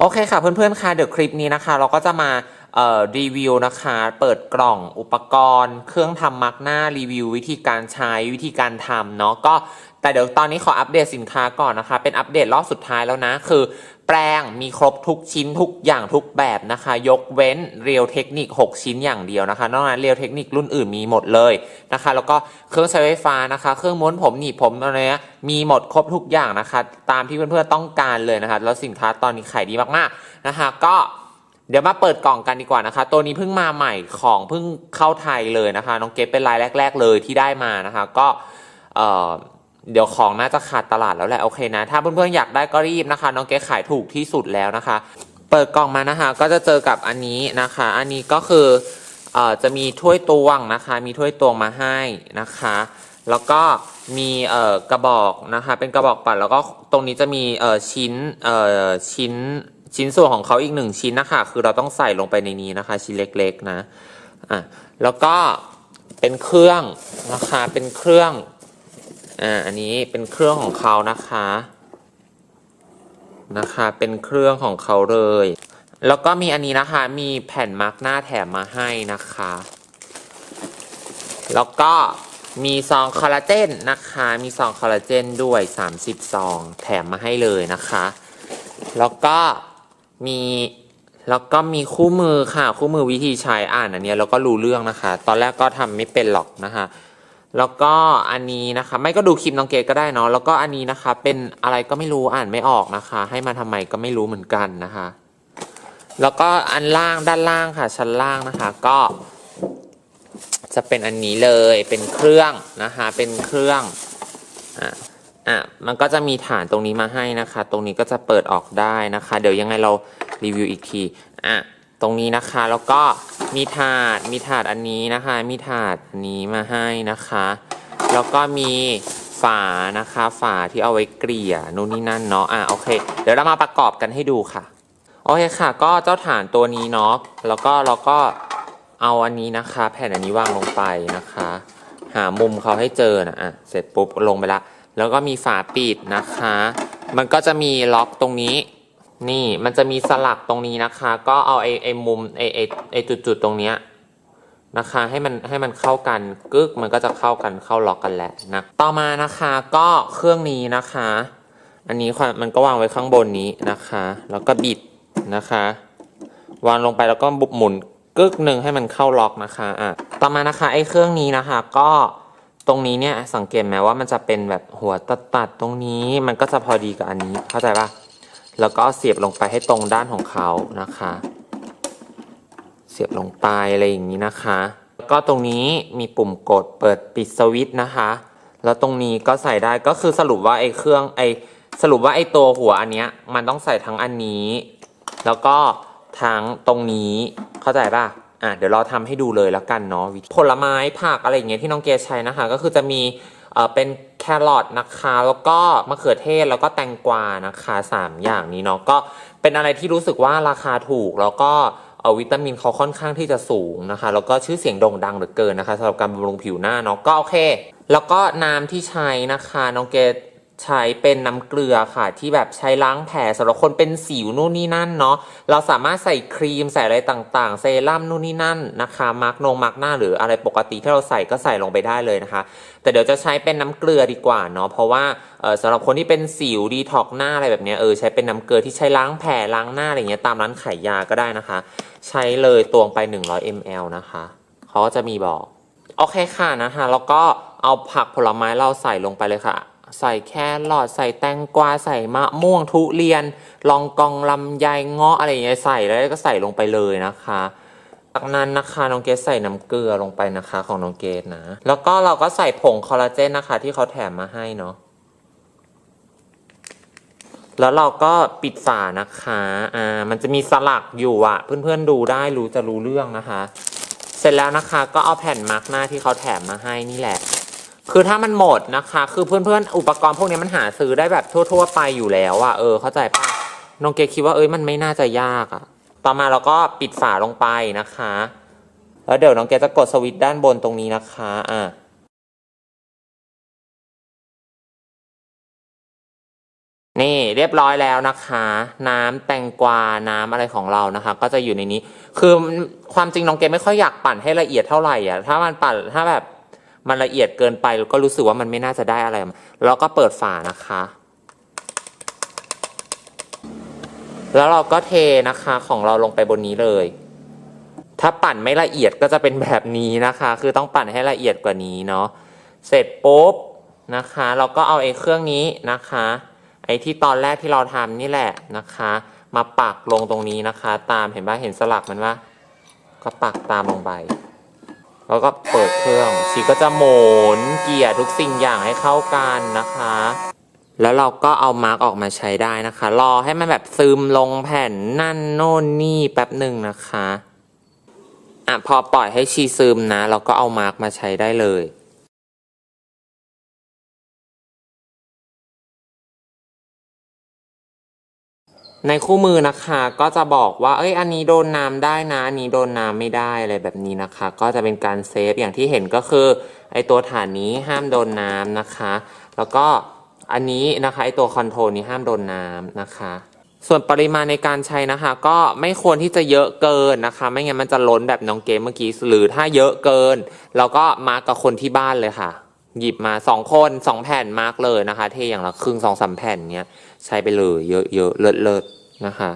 โอเคค่ะเพื่อนๆค่ะเดี๋ยวคลิปนี้นะคะ เราก็จะมารีวิวนะคะ เปิดกล่องอุปกรณ์ เครื่องทำมาร์กหน้ารีวิว วิธีการใช้วิธีการทำเนาะก็แต่เดี๋ยวตอนนี้ขออัปเดตสินค้าก่อนนะคะ เป็นอัปเดตรอบสุดท้ายแล้วนะ คือ แปรงมีครบทุกชิ้นทุกอย่างทุกแบบนะคะ ยกเว้นเรียวเทคนิค 6 ชิ้นอย่างเดียวนะคะนอกนั้นเรียวเทคนิครุ่นอื่นมีหมดเลยนะคะ แล้วก็เครื่องใช้ไฟฟ้านะคะ เครื่องม้วนผมหนีบผมอะไรเนี้ยมีหมดครบทุกอย่างนะคะ ตามที่เพื่อนๆต้องการเลยนะคะ แล้วสินค้าตอนนี้ขายดีมากๆนะคะ ก็เดี๋ยวมาเปิดกล่องกันดีกว่านะคะ ตัวนี้เพิ่งมาใหม่ของเพิ่งเข้าไทยเลยนะคะ น้องเกฟเป็นรายแรก ๆ เลยที่ได้มานะคะ ก็เอ่อ เดี๋ยวของน่าจะขาดตลาดแล้วแหละโอเคนะ ถ้าเพื่อนๆอยากได้ก็รีบนะคะ น้องเก๊ขายถูกที่สุดแล้วนะคะ เปิดกล่องมานะคะ ก็จะเจอกับอันนี้นะคะ อันนี้ก็คือเอ่อจะมีถ้วยตวงนะคะ มีถ้วยตวงมาให้นะคะ แล้วก็มีเอ่อกระบอกนะคะ เป็นกระบอกปัดแล้วก็ตรงนี้จะมีเอ่อชิ้นเอ่อชิ้นชิ้นส่วนของเขาอีกหนึ่งชิ้นนะคะ คือเราต้องใส่ลงไปในนี้นะคะ ชิ้นเล็กๆนะอะแล้วก็เป็นเครื่องนะคะเป็นเครื่อง อ่าอันนี้เป็นเครื่องของเขานะคะ นะคะ เป็นเครื่องของเขาเลย แล้วก็มีอันนี้นะคะ มีแผ่นมาร์กหน้าแถมมาให้นะคะ แล้วก็มีซองคอลลาเจนนะคะ มีซองคอลลาเจนด้วย 30 ซองแถมมาให้เลยนะคะ แล้วก็มีแล้วก็มีคู่มือค่ะ คู่มือวิธีใช้อ่านอันนี้แล้วก็รู้เรื่องนะคะ ตอนแรกก็ทำไม่เป็นหรอกนะคะ แล้วก็อันนี้นะคะไม่ก็ดูคลิปน้องเกดก็ได้เนาะแล้วก็อันนี้นะคะเป็นอะไรก็ไม่รู้อ่านไม่ออกนะคะ ให้มาทำไมก็ไม่รู้เหมือนกันนะคะ แล้วก็อันล่างด้านล่างค่ะ ชั้นล่างนะคะก็ จะเป็นอันนี้เลยเป็นเครื่องนะคะเป็นเครื่องอะอะมันก็จะมีฐานตรงนี้มาให้นะคะ ตรงนี้ก็จะเปิดออกได้นะคะ เดี๋ยวยังไงเรารีวิวอีกทีอะ ตรงนี้นะคะ แล้วก็มีถาด มีถาดอันนี้นะคะ มีถาดอันนี้มาให้นะคะ แล้วก็มีฝานะคะ ฝาที่เอาไว้เกลี่ยนู่นนี่นั่นเนาะ อะโอเค เดี๋ยวเรามาประกอบกันให้ดูค่ะ โอเคค่ะ ก็เจ้าฐานตัวนี้เนาะ แล้วก็เราก็เอาอันนี้นะคะ แผ่นอันนี้วางลงไปนะคะ หามุมเขาให้เจอนะอะ เสร็จปุ๊บลงไปละ แล้วก็มีฝาปิดนะคะ มันก็จะมีล็อกตรงนี้ นี่มันจะมีสลักตรงนี้นะคะ ก็เอาไอ้ไอ้มุมไอ้ไอ้ไอ้จุดๆตรงเนี้ยนะคะให้มันให้มันเข้ากันกึกมันก็จะเข้ากันเข้าล็อกกันแหละนะต่อมานะคะก็เครื่องนี้นะคะ อันนี้มันก็วางไว้ข้างบนนี้นะคะ แล้วก็บิดนะคะ วางลงไปแล้วก็บุบหมุนกึกหนึ่งให้มันเข้าล็อกนะคะอะต่อมานะคะไอ้เครื่องนี้นะคะ ก็ตรงนี้เนี่ยสังเกตไหมว่ามันจะเป็นแบบหัวตัดตัดตรงนี้มันก็จะพอดีกับอันนี้เข้าใจปะ แล้วก็เสียบลงไปให้ตรงด้านของเขานะคะ เสียบลงไปอะไรอย่างนี้นะคะแล้วก็ตรงนี้มีปุ่มกดเปิดปิดสวิตช์นะคะ แล้วตรงนี้ก็ใส่ได้ก็คือสรุปว่าไอ้เครื่องไอ้สรุปว่าไอ้ตัวหัวอันเนี้ยมันต้องใส่ทั้งอันนี้ แล้วก็ทั้งตรงนี้เข้าใจป่ะอะเดี๋ยวเราทำให้ดูเลยแล้วกันเนาะผลไม้ผักอะไรอย่างเงี้ยที่น้องเกดใช้นะคะ ก็คือจะมีเอ่อเป็น ครอทนะคะ แล้วก็มะเขือเทศแล้วก็แตงกวานะคะสามอย่างนี้เนาะก็เป็นอะไรที่รู้สึกว่าราคาถูกแล้วก็วิตามินเขาค่อนข้างที่จะสูงนะคะ แล้วก็ชื่อเสียงโด่งดังเหลือเกินนะคะสำหรับการบำรุงผิวหน้าเนาะก็โอเค แล้วก็น้ำที่ใช้นะคะน้องเกด ใช้เป็นน้ำเกลือค่ะ ที่แบบใช้ล้างแผลสำหรับคนเป็นสิวนู่นนี่นั่นเนาะเราสามารถใส่ครีมใส่อะไรต่างๆ เซรั่มนู่นนี่นั่นนะคะมาร์กนงมาร์กหน้าหรืออะไรปกติที่เราใส่ก็ใส่ลงไปได้เลยนะคะ แต่เดี๋ยวจะใช้เป็นน้ำเกลือดีกว่าเนาะเพราะว่าสำหรับคนที่เป็นสิวดีท็อกหน้าอะไรแบบเนี้ยเออใช้เป็นน้ำเกลือที่ใช้ล้างแผลล้างหน้าอะไรเงี้ยตามร้านขายยาก็ได้นะคะ ใช้เลยตวงไป 100 ml นะคะเขาก็จะมีบอกโอเคค่ะนะคะแล้วก็เอาผักผลไม้เราใส่ลงไปเลยค่ะ ใส่แครอทใส่แตงกวาใส่มะม่วงทุเรียน ลองกองลำไยเงาะอะไรอย่างเงี้ยใส่แล้วก็ใส่ลงไปเลยนะคะจากนั้นนะคะน้องเกดใส่น้ำเกลือลงไปนะคะของน้องเกดนะ แล้วก็เราก็ใส่ผงคอลลาเจนนะคะ ที่เขาแถมมาให้เนาะแล้วเราก็ปิดฝานะคะอ่ามันจะมีสลักอยู่อะเพื่อนๆดูได้รู้จะรู้เรื่องนะคะ เสร็จแล้วนะคะก็เอาแผ่นมาร์กหน้าที่เขาแถมมาให้นี่แหละ คือถ้ามันหมดนะคะ คือเพื่อนๆ อุปกรณ์พวกนี้มันหาซื้อได้แบบทั่ว ๆ ไปอยู่แล้วอะเออเข้าใจปะน้องเกดคิดว่าเอ้ยมันไม่น่าจะยากอะต่อมาเราก็ปิดฝาลงไปนะคะ แล้วเดี๋ยวน้องเกดจะกดสวิตช์ด้านบนตรงนี้นะคะอะนี่เรียบร้อยแล้วนะคะ น้ำแตงกวาน้ำอะไรของเรานะคะ ก็จะอยู่ในนี้ คือความจริงน้องเกไม่ค่อยอยากปั่นให้ละเอียดเท่าไหร่อะถ้ามันปั่นถ้าแบบ มันละเอียดเกินไปก็รู้สึกว่ามันไม่น่าจะได้อะไรมาแล้วก็เปิดฝานะคะ แล้วเราก็เทนะคะของเราลงไปบนนี้เลย ถ้าปั่นไม่ละเอียดก็จะเป็นแบบนี้นะคะ คือต้องปั่นให้ละเอียดกว่านี้เนาะ เสร็จปุ๊บนะคะ เราก็เอาไอ้เครื่องนี้นะคะ ไอ้ที่ตอนแรกที่เราทำนี่แหละนะคะ มาปักลงตรงนี้นะคะ ตามเห็นป่ะเห็นสลักมันว่าก็ปักตามลงไป แล้วก็เปิดเครื่องชีก็จะหมุนเกียร์ทุกสิ่งอย่างให้เข้ากันนะคะ แล้วเราก็เอามาร์กออกมาใช้ได้นะคะ รอให้มันแบบซึมลงแผ่นนั่นโน่นนี่แป๊บหนึ่งนะคะอะพอปล่อยให้ชีซึมนะ เราก็เอามาร์กมาใช้ได้เลย ในคู่มือนะคะก็จะบอกว่า เอ้ย อันนี้โดนน้ำได้นะ อันนี้โดนน้ำไม่ได้อะไรแบบนี้นะคะ ก็จะเป็นการเซฟอย่างที่เห็นก็คือไอตัวฐานนี้ห้ามโดนน้ำนะคะ แล้วก็อันนี้นะคะไอตัวคอนโทรลนี้ห้ามโดนน้ำนะคะ ส่วนปริมาณในการใช้นะคะ ก็ไม่ควรที่จะเยอะเกินนะคะ ไม่งั้นมันจะล้นแบบน้องเกมเมื่อกี้หรือถ้าเยอะเกิน เราก็มากับคนที่บ้านเลยค่ะ หยิบมาสองคนสองแผ่นมาร์กเลยนะคะ เทอย่างละครึ่งสองสามแผ่นเนี้ยใช้ไปเลยเยอะๆเลิศๆนะคะ